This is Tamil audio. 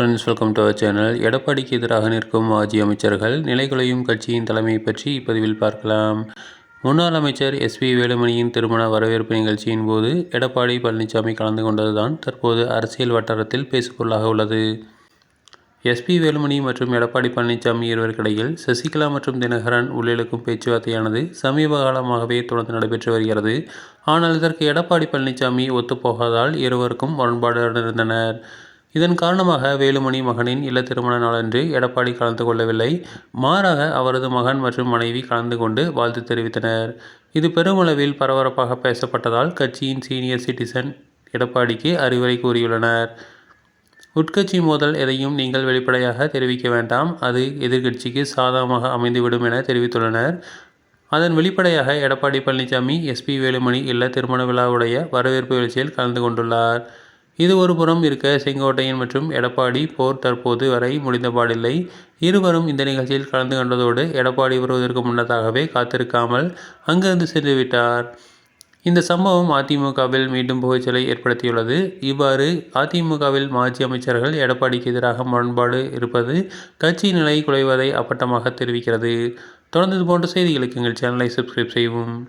Friends welcome to our channel எடப்பாடிக்கு எதிராக நிற்கும் மாஜி அமைச்சர்கள் நிலைகுலையும் கட்சியின் தலைமையை பற்றி இப்பதிவில் பார்க்கலாம். முன்னாள் அமைச்சர் எஸ்பி வேலுமணியின் திருமண வரவேற்பு நிகழ்ச்சியின் போது எடப்பாடி பழனிசாமி கலந்து கொண்டதுதான் தற்போது அரசியல் வட்டாரத்தில் பேசுபொருளாக உள்ளது. எஸ்பி வேலுமணி மற்றும் எடப்பாடி பழனிசாமி இருவருக்கிடையில் சசிகலா மற்றும் தினகரன் உள்ளிழுக்கும் பேச்சுவார்த்தையானது சமீப காலமாகவே தொடர்ந்து நடைபெற்று வருகிறது. ஆனால் இதற்கு எடப்பாடி பழனிசாமி ஒத்துப்போகாதால் இருவருக்கும் முரண்பாடு இருந்தனர். இதன் காரணமாக வேலுமணி மகனின் இல்ல திருமண நாளன்று எடப்பாடி கலந்து கொள்ளவில்லை. மாறாக அவரது மகன் மற்றும் மனைவி கலந்து கொண்டு வாழ்த்து தெரிவித்தனர். இது பெருமளவில் பரபரப்பாக பேசப்பட்டதால் கட்சியின் சீனியர் சிட்டிசன் எடப்பாடிக்கு அறிவுரை கூறியுள்ளனர். உட்கட்சி மோதல் எதையும் நீங்கள் வெளிப்படையாக தெரிவிக்க வேண்டாம். அது எதிர்க்கட்சிக்கு சாதகமாக அமைந்துவிடும் என தெரிவித்துள்ளனர். அதன் வெளிப்படையாக எடப்பாடி பழனிசாமி எஸ்பி வேலுமணி இல்ல திருமண விழாவுடைய வரவேற்பு நிகழ்ச்சியில் கலந்து கொண்டுள்ளார். இது ஒரு புறம் இருக்க செங்கோட்டையன் மற்றும் எடப்பாடி போர் தற்போது வரை முடிந்தபாடில்லை. இருவரும் இந்த நிகழ்ச்சியில் கலந்து கொண்டதோடு எடப்பாடி வருவதற்கு முன்னதாகவே காத்திருக்காமல் அங்கிருந்து சென்றுவிட்டார் இந்த சம்பவம் அதிமுகவில் மீண்டும் புகைச்சலை ஏற்படுத்தியுள்ளது. இவ்வாறு அதிமுகவில் மாஜி அமைச்சர்கள் எடப்பாடிக்கு எதிராக முரண்பாடு இருப்பது கட்சி நிலை குலைவதை அப்பட்டமாக தெரிவிக்கிறது. தொடர்ந்து போன்ற செய்திகளுக்கு எங்கள் சேனலை சப்ஸ்கிரைப் செய்வோம்